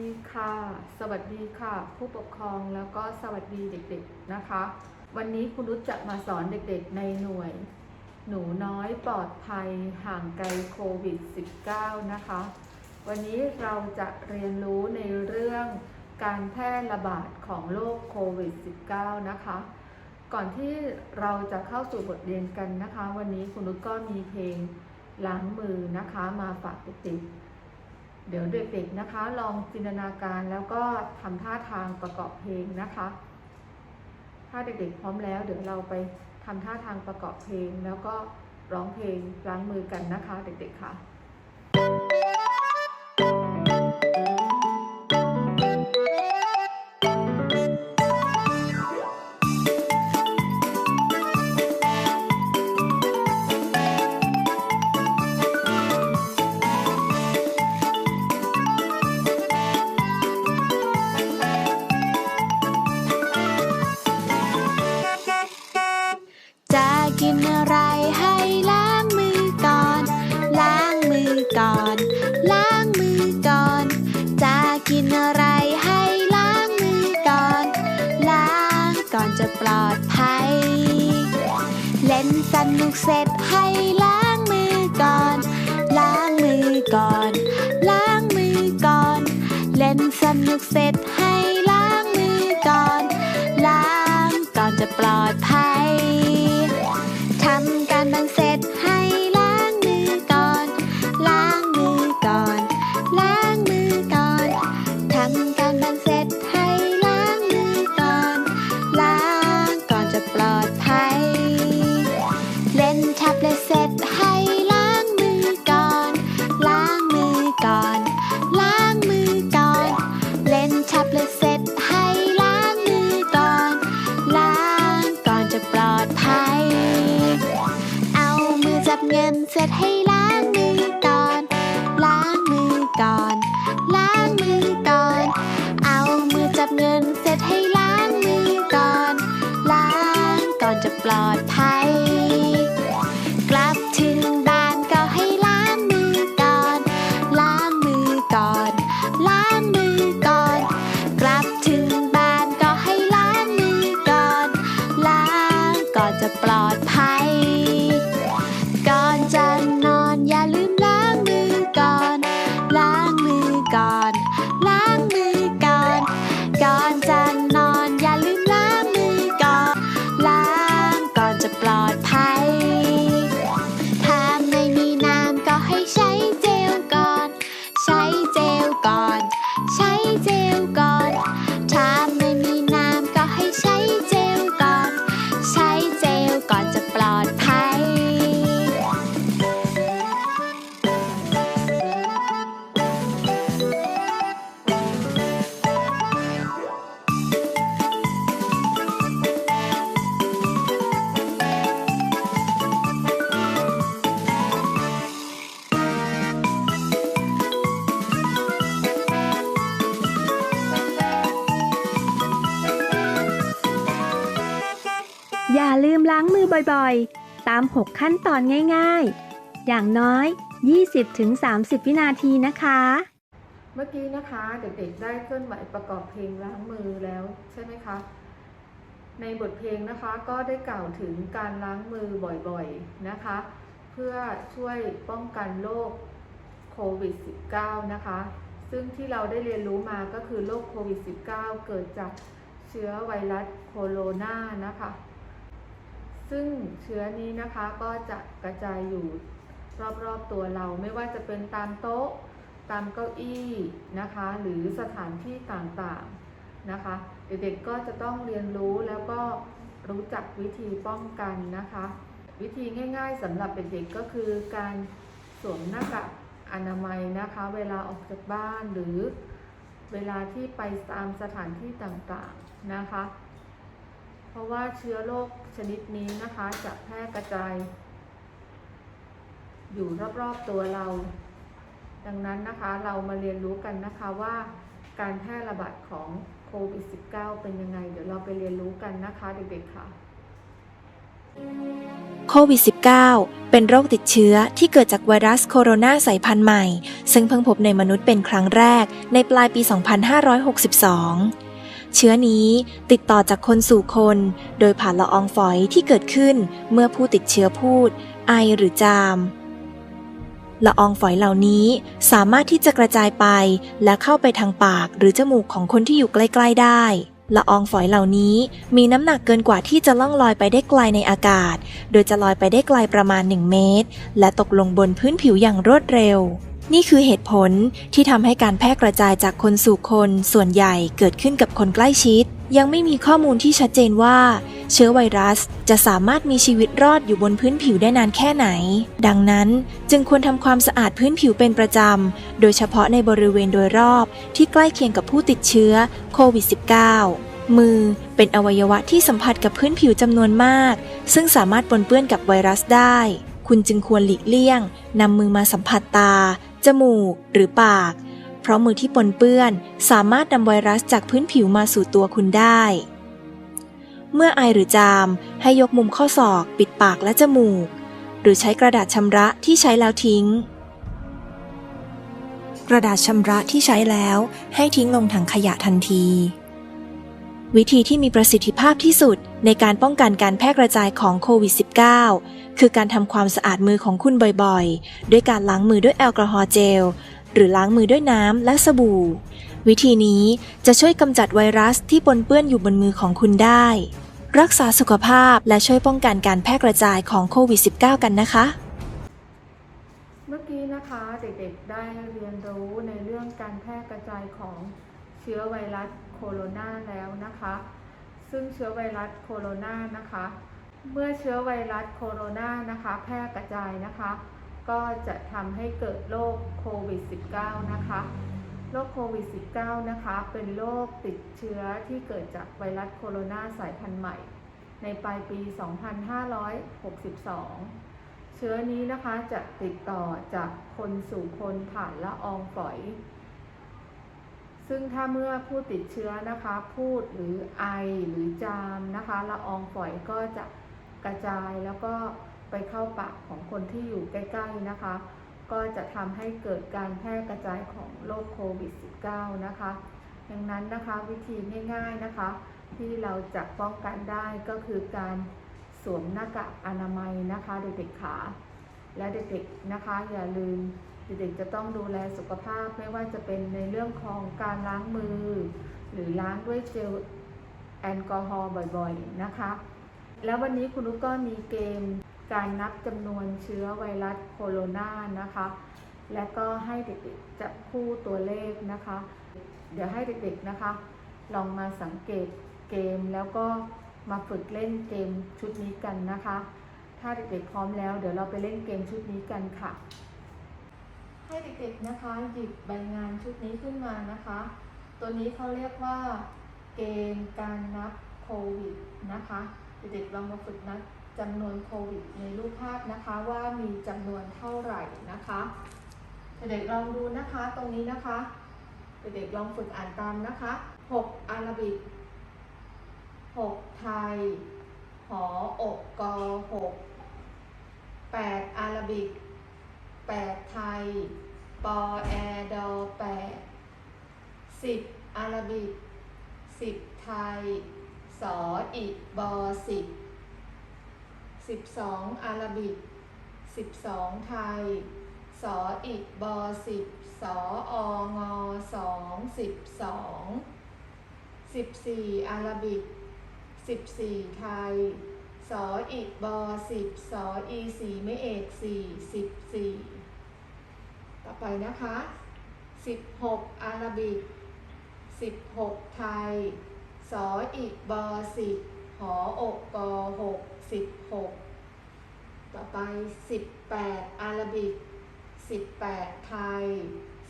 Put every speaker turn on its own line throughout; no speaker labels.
ดีค่ะ สวัสดีค่ะ ผู้ปกครองแล้วก็สวัสดีเด็กๆนะคะ วันนี้คุณรุชจะมาสอนเด็กๆในหน่วย หนูน้อยปลอดภัยห่างไกลโควิด -19 นะคะ วันนี้เราจะเรียนรู้ในเรื่องการแพร่ระบาดของโรคโควิด -19 นะคะ ก่อนที่เราจะเข้าสู่บทเรียนกันนะคะ วันนี้คุณนุชก็มีเพลงล้างมือนะคะมาฝากเด็กๆ เดี๋ยวเด็กๆนะคะ ลองจินตนาการแล้วก็ทำท่าทางประกอบเพลงนะคะ ถ้าเด็กๆพร้อมแล้ว เดี๋ยวเราไปทำท่าทางประกอบเพลง แล้วก็ร้องเพลงล้างมือกันนะคะ เด็กๆค่ะ
ล่น เสร็จให้ล้าง มื
บ่อยๆ ตาม 6 ขั้นตอนง่ายๆ อย่างน้อย 20-30 วินาทีนะคะ
เมื่อกี้นะคะเด็กๆได้เคลื่อนไหวประกอบเพลงล้างมือแล้วใช่ไหมคะ ในบทเพลงนะคะก็ได้กล่าวถึงการล้างมือบ่อยๆนะคะ เพื่อช่วยป้องกันโรคโควิด -19 นะคะ ซึ่งที่เราได้เรียนรู้มาก็คือโรคโควิด -19 เกิดจากเชื้อไวรัสโคโรนานะคะ ซึ่งเชื้อนี้นะคะก็จะกระจายอยู่รอบๆตัวเราไม่ว่าจะเป็นตามโต๊ะ ตามเก้าอี้นะคะ หรือสถานที่ต่างๆนะคะ เด็กๆก็จะต้องเรียนรู้แล้วก็รู้จักวิธีป้องกันนะคะ วิธีง่ายๆสำหรับเด็กๆก็คือการสวมหน้ากากอนามัยนะคะ เวลาออกจากบ้านหรือเวลาที่ไปตามสถานที่ต่างๆนะคะ เพราะว่าเชื้อโรคชนิดนี้นะคะจะแพร่กระจาย อยู่รอบๆตัวเรา ดังนั้นนะคะเรามาเรียนรู้กันนะคะว่าการแพร่ระบาดของโควิด -19 เป็นยังไง เดี๋ยวเราไปเรียนรู้กันนะคะเด็กๆค่ะ
โควิด -19 เป็นโรคติดเชื้อที่เกิดจากไวรัสโคโรนาสายพันธุ์ใหม่ ซึ่งเพิ่งพบในมนุษย์เป็นครั้งแรกในปลายปี 2562 เชื้อนี้ติดต่อจากคนสู่คน โดยผ่านละอองฝอยที่เกิดขึ้นเมื่อผู้ติดเชื้อพูด ไอหรือจาม ละอองฝอยเหล่านี้สามารถที่จะกระจายไปและเข้าไปทางปากหรือจมูกของคนที่อยู่ใกล้ ๆ ได้ละอองฝอยเหล่านี้มีน้ำหนักเกินกว่าที่จะล่องลอยไปได้ไกลในอากาศ โดยจะลอยไปได้ไกลประมาณ 1 เมตร และตกลงบนพื้นผิวอย่างรวดเร็ว นี่คือเหตุผลที่ทำให้การแพร่กระจายจากคนสู่คนส่วนใหญ่เกิดขึ้นกับคนใกล้ชิด ยังไม่มีข้อมูลที่ชัดเจนว่า เชื้อไวรัสจะสามารถมีชีวิตรอดอยู่บนพื้นผิวได้นานแค่ไหน ดังนั้นจึงควรทำความสะอาดพื้นผิวเป็นประจำ โดยเฉพาะในบริเวณโดยรอบที่ใกล้เคียงกับผู้ติดเชื้อโควิด -19 มือเป็นอวัยวะที่สัมผัสกับพื้นผิวจำนวนมาก ซึ่งสามารถปนเปื้อนกับไวรัสได้ คุณจึงควรหลีกเลี่ยงนำมือมาสัมผัสตา จมูก หรือปาก เพราะมือที่ปนเปื้อนสามารถนำไวรัสจากพื้นผิวมาสู่ตัวคุณได้ เมื่อไอหรือจามให้ยกมุมข้อศอกปิดปากและจมูก หรือใช้กระดาษชำระที่ใช้แล้วทิ้ง กระดาษชำระที่ใช้แล้วให้ทิ้งลงถังขยะทันที วิธีที่มีประสิทธิภาพที่สุดในการป้องกันการแพร่กระจายของโควิด -19 คือการทำความสะอาดมือของคุณบ่อยๆ ด้วยการล้างมือด้วยแอลกอฮอล์เจล หรือล้างมือด้วยน้ำและสบู่ วิธีนี้จะช่วยกำจัดไวรัสที่ปนเปื้อนอยู่บนมือของคุณได้ รักษาสุขภาพและช่วยป้องกันการแพร่กระจายของโควิด -19 กันนะคะ
เมื่อกี้นะคะเด็กๆได้เรียนรู้ในเรื่องการแพร่กระจายของเชื้อไวรัส โคโรนาแล้วนะคะ ซึ่งเชื้อไวรัสโคโรนานะคะ เมื่อเชื้อไวรัสโคโรนานะคะ แพร่กระจายนะคะ ก็จะทำให้เกิดโรคโควิด -19 นะคะโรคโควิด -19 นะคะ เป็นโรคติดเชื้อที่เกิดจากไวรัสโคโรนาสายพันธุ์ใหม่ ในปลายปี 2562 เชื้อนี้นะคะจะติดต่อจากคนสู่คนผ่านละอองฝอย ซึ่งถ้าเมื่อผู้ติดเชื้อนะคะ พูดหรือไอหรือจามนะคะละอองฝอยก็จะกระจายแล้วก็ไปเข้าปากของคนที่อยู่ใกล้ ๆนะคะ ก็จะทำให้เกิดการแพร่กระจายของโรคโควิด -19 นะคะดังนั้นนะคะวิธีง่ายๆนะคะ ที่เราจะป้องกันได้ก็คือการสวมหน้ากากอนามัยนะคะเด็กๆขาและเด็กๆนะคะ อย่าลืม เด็กๆจะต้องดูแลสุขภาพไม่ว่าจะเป็นในเรื่องของการล้างมือ หรือล้างด้วยเจลแอลกอฮอล์บ่อยๆนะคะ แล้ววันนี้คุณลูกก็มีเกมการนับจำนวนเชื้อไวรัสโคโรนานะคะ และก็ให้เด็กๆจับคู่ตัวเลขนะคะ เดี๋ยวให้เด็กๆนะคะ ลองมาสังเกตเกมแล้วก็มาฝึกเล่นเกมชุดนี้กันนะคะ ถ้าเด็กๆพร้อมแล้ว เดี๋ยวเราไปเล่นเกมชุดนี้กันค่ะ ให้เด็กๆนะคะหยิบใบงานชุดนี้ขึ้นมานะคะ ตัวนี้เขาเรียกว่า เกมการนับโควิดนะคะ เด็กๆลองมาฝึกนับจำนวนโควิดในรูปภาพนะคะว่ามีจำนวนเท่าไหร่นะคะเด็กๆลองดูนะคะตรงนี้นะคะเด็กๆลองฝึกอ่านตามนะคะ6อาราบิก6ไทย หออกกอ6 8อาราบิก8ไทย ปอแอดอแปดสิบอาราบิกสิบไทย สออิบอสิบสิบสองอาราบิกสิบสองไทย สออิบอสิบสอองอสองสิบสองสิบสี่อาราบิกสิบสี่ไทย สออิบอสิบสออีสีไม่เอกสี่สิบสี่ ต่อไปนะคะ 16 อาราบิก 16 ไทย สออีกบอ10หออกกอ6 16ต่อไป 18 อาราบิก 18 ไทย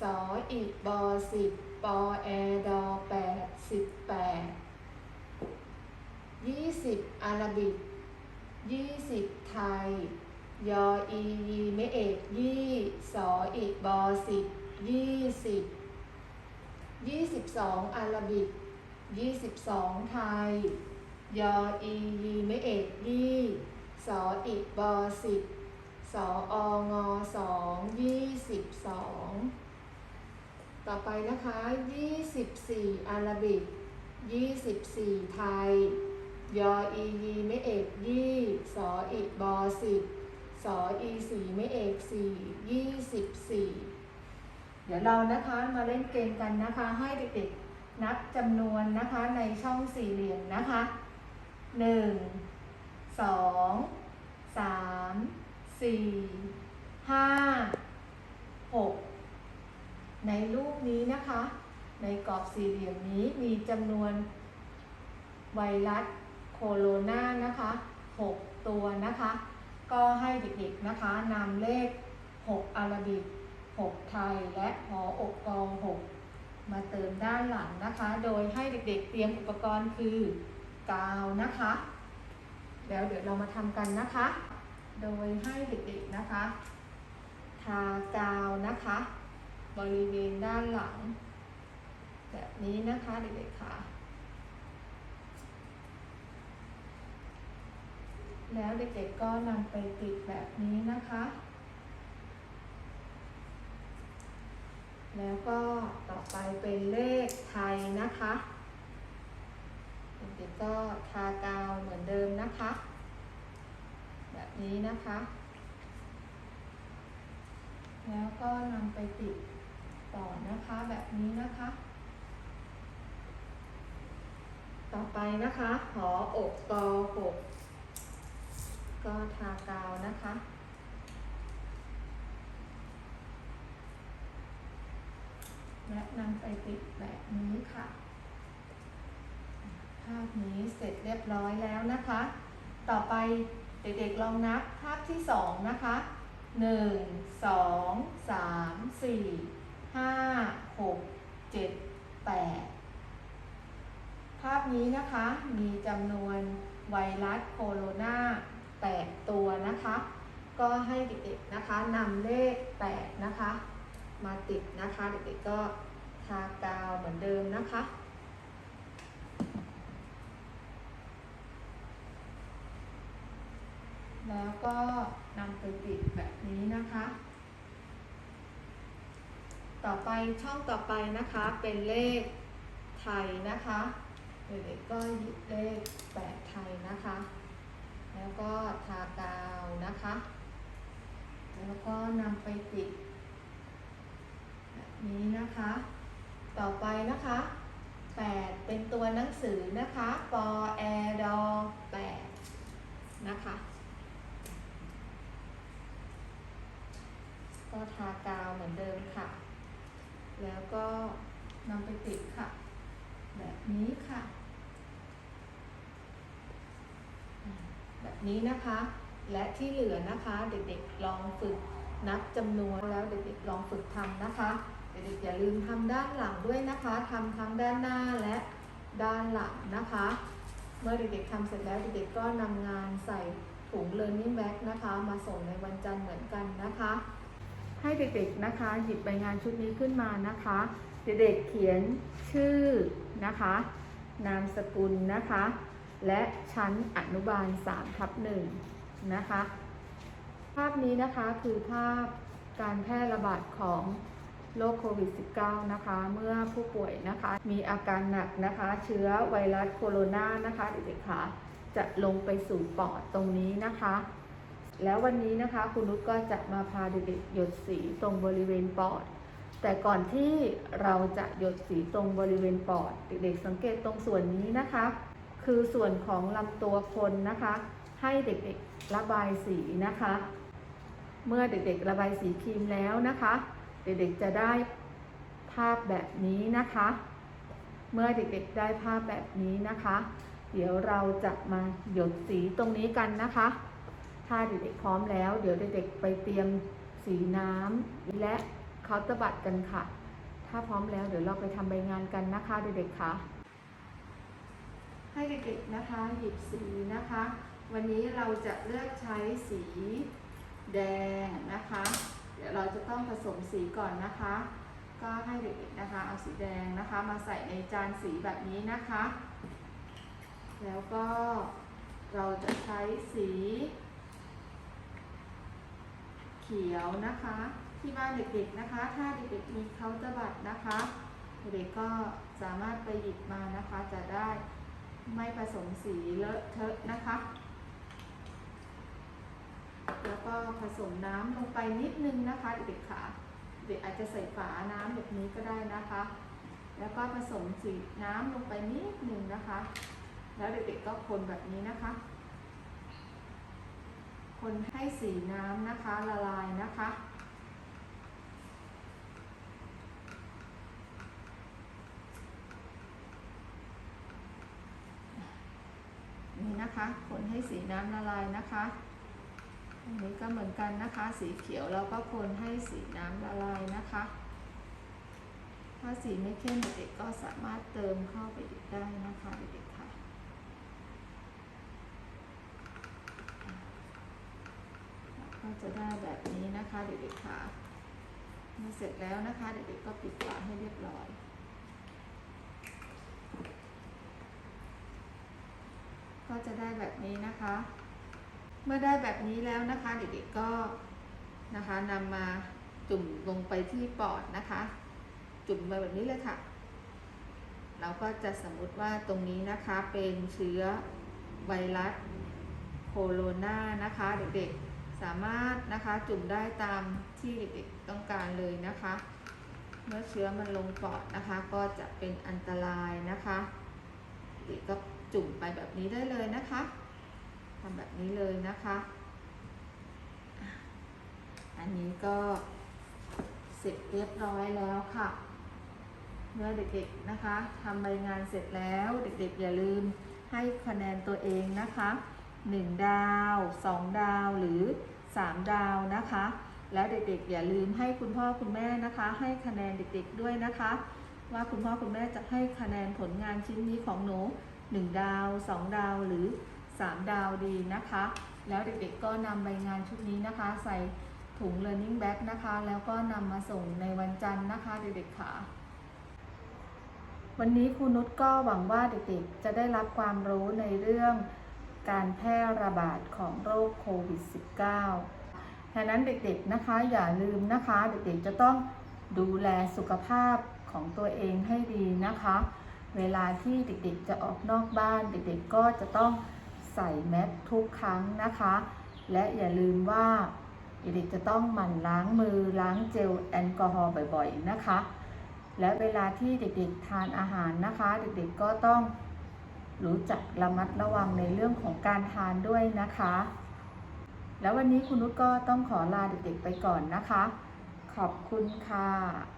สออีกบอ10ปอแอดอ8 18 20อาราบิก20ไทย ยออียีไม่เอกยี่สออีบอสิบยี่สิบยี่สิบสองอาราบิกยี่สิบสองไทย ยออียีไม่เอกยี่สออิบอสิบสอองอสองยี่สิบสองต่อไปนะคะยี่สิบสี่อาราบิกยี่สิบสี่ไทย ยออียีไม่เอกยี่สออิบอสิบ สออีสี่ไม่เอกสี่ยี่สิบสี่เดี๋ยวเรานะคะมาเล่นเกมกันนะคะให้เด็กๆนับจำนวนนะคะในช่องสี่เหลี่ยมนะคะหนึ่งสองสามสี่ห้าหกในรูปนี้นะคะ ในกรอบสี่เหลี่ยมนี้มีจำนวนไวรัสโคโรนานะคะ 6 ตัวนะคะ ก็ให้เด็กๆนะคะนำเลข 6 อารบิก 6 ไทย และหออกกอง 6 มาเติมด้านหลังนะคะ โดยให้เด็กๆเตรียมอุปกรณ์คือกาวนะคะ แล้วเดี๋ยวเรามาทำกันนะคะ โดยให้เด็กๆนะคะ ทากาวนะคะ บริเวณด้านหลัง แบบนี้นะคะเด็กๆค่ะ แล้วเด็กๆก็นำไปติดแบบนี้นะคะ แล้วก็ต่อไปเป็นเลขไทยนะคะ เด็กๆก็ทากาวเหมือนเดิมนะคะ แบบนี้นะคะ แล้วก็นำไปติดต่อนะคะแบบนี้นะคะ ต่อไปนะคะ หออกกอหก ก็ทากาวนะคะ และนำไปติดแบบนี้ค่ะ ภาพนี้เสร็จเรียบร้อยแล้วนะคะ ต่อไปเด็กๆลองนับภาพที่สองนะคะหนึ่งสองสามสี่ห้าหกเจ็ดแปดภาพนี้นะคะมีจำนวนไวรัสโคโรนา 8 ตัวนะคะ ก็ให้เด็กๆนะคะนำเลข 8 นะคะ มาติดนะคะ เด็กๆก็ทากาวเหมือนเดิมนะคะแล้วก็นำไปติดแบบนี้นะคะ ต่อไปช่องต่อไปนะคะเป็นเลขไทยนะคะ เด็กๆก็หยิบเลขแปดไทยนะคะ แล้วก็ทากาวนะคะ แล้วก็นำไปติดแบบนี้นะคะ ต่อไปนะคะแปดเป็นตัวหนังสือนะคะปอแอดอแปดนะคะ ก็ทากาวเหมือนเดิมค่ะ แล้วก็นำไปติดค่ะ แบบนี้ค่ะอืมแบบ นี้นะคะ และที่เหลือนะคะเด็กๆลองฝึกนับจำนวนแล้วเด็กๆลองฝึกทำนะคะ เด็กๆอย่าลืมทำด้านหลังด้วยนะคะทำทั้งด้านหน้าและด้านหลังนะคะ เมื่อเด็กๆทำเสร็จแล้วเด็กๆก็นำงานใส่ถุง learning bag นะคะ มาส่งในวันจันทร์เหมือนกันนะคะ ให้เด็กๆนะคะ หยิบใบงานชุดนี้ขึ้นมานะคะ เด็กๆเขียนชื่อนะคะ นามสกุลนะคะ และชั้นอนุบาล3ทับ1นะคะ ภาพนี้นะคะคือภาพการแพร่ระบาดของโรคโควิด -19 นะคะ เมื่อผู้ป่วยนะคะ มีอาการหนักนะคะ เชื้อไวรัสโคโรนานะคะเด็กๆคะจะลงไปสู่ปอดตรงนี้นะคะ แล้ววันนี้นะคะคุณนุชก็จะมาพาเด็กๆหยดสีตรงบริเวณปอด แต่ก่อนที่เราจะหยดสีตรงบริเวณปอด เด็กๆสังเกตตรงส่วนนี้นะคะ คือส่วนของลำตัวคนนะคะ ให้เด็กๆระบายสีนะคะ เมื่อเด็กๆระบายสีครีมแล้วนะคะ เด็กๆจะได้ภาพแบบนี้นะคะ เมื่อเด็กๆได้ภาพแบบนี้นะคะ เดี๋ยวเราจะมาหยดสีตรงนี้กันนะคะ ถ้าเด็กๆพร้อมแล้ว เดี๋ยวเด็กๆไปเตรียมสีน้ำและเคาน์เตอร์บัตรกันค่ะ ถ้าพร้อมแล้วเดี๋ยวเราไปทำใบงานกันนะคะเด็กๆค่ะ ให้เด็กๆนะคะหยิบสีนะคะ วันนี้เราจะเลือกใช้สีแดงนะคะ เดี๋ยวเราจะต้องผสมสีก่อนนะคะ ก็ให้เด็กๆนะคะเอาสีแดงนะคะมาใส่ในจานสีแบบนี้นะคะ แล้วก็เราจะใช้สี เขียวนะคะที่บ้านเด็กๆนะคะ ถ้าเด็กๆมีเคาน์เตอร์บัตรนะคะ เด็กๆก็สามารถไปหยิบมานะคะจะได้ ไม่ผสมสีเลอะเทอะนะคะ แล้วก็ผสมน้ำลงไปนิดนึงนะคะเด็กๆค่ะเด็กอาจจะใส่ฝาน้ำแบบนี้ก็ได้นะคะ แล้วก็ผสมสีน้ำลงไปนิดนึงนะคะ แล้วเด็กๆก็คนแบบนี้นะคะ คนให้สีน้ำนะคะละลายนะคะ นี่นะคะคนให้สีน้ำละลายนะคะอันนี้ก็เหมือนกันนะคะ สีเขียวเราก็คนให้สีน้ำละลายนะคะ ถ้าสีไม่เข้มเด็กก็สามารถเติมเข้าไปอีกได้นะคะเด็กๆค่ะก็จะได้แบบนี้นะคะเด็กๆค่ะเมื่อเสร็จแล้วนะคะเด็กๆก็ปิดฝาให้เรียบร้อย ก็จะได้แบบนี้นะคะ เมื่อได้แบบนี้แล้วนะคะเด็กๆก็นะคะนำมาจุ่มลงไปที่ปอดนะคะ จุ่มไปแบบนี้เลยค่ะ เราก็จะสมมติว่าตรงนี้นะคะเป็นเชื้อไวรัสโคโรนานะคะเด็กๆสามารถนะคะจุ่มได้ตามที่เด็กๆต้องการเลยนะคะ เมื่อเชื้อมันลงปอดนะคะ ก็จะเป็นอันตรายนะคะเด็กก็ จุ่มไปแบบนี้ได้เลยนะคะทำแบบนี้เลยนะคะ อันนี้ก็เสร็จเรียบร้อยแล้วค่ะเมื่อเด็กๆนะคะทำใบงานเสร็จแล้วเด็กๆอย่าลืมให้คะแนนตัวเองนะคะ 1 ดาว 2 ดาวหรือ 3 ดาวนะคะ แล้วเด็กๆอย่าลืมให้คุณพ่อคุณแม่นะคะ ให้คะแนนเด็กๆด้วยนะคะ ว่าคุณพ่อคุณแม่จะให้คะแนนผลงานชิ้นนี้ของหนู 1 ดาว 2 ดาวหรือ 3 ดาวดีนะคะ แล้วเด็กๆก็นำใบงานชุดนี้นะคะ ใส่ถุง learning bag นะคะ แล้วก็นำมาส่งในวันจันทร์นะคะเด็กๆค่ะ วันนี้ครูนุชก็หวังว่าเด็กๆ จะได้รับความรู้ในเรื่องการแพร่ระบาดของโรคโควิด -19 ฉะนั้นเด็กๆนะคะอย่าลืมนะคะ เด็กๆจะต้องดูแลสุขภาพของตัวเองให้ดีนะคะ เวลาที่เด็กๆจะออกนอกบ้าน เด็กๆก็จะต้องใส่แมสทุกครั้งนะคะ และอย่าลืมว่าเด็กๆจะต้องหมั่นล้างมือล้างเจลแอลกอฮอล์บ่อยๆนะคะ และเวลาที่เด็กๆทานอาหารนะคะ เด็กๆก็ต้องรู้จักระมัดระวังในเรื่องของการทานด้วยนะคะ แล้ววันนี้คุณนุชก็ต้องขอลาเด็กๆไปก่อนนะคะ ขอบคุณค่ะ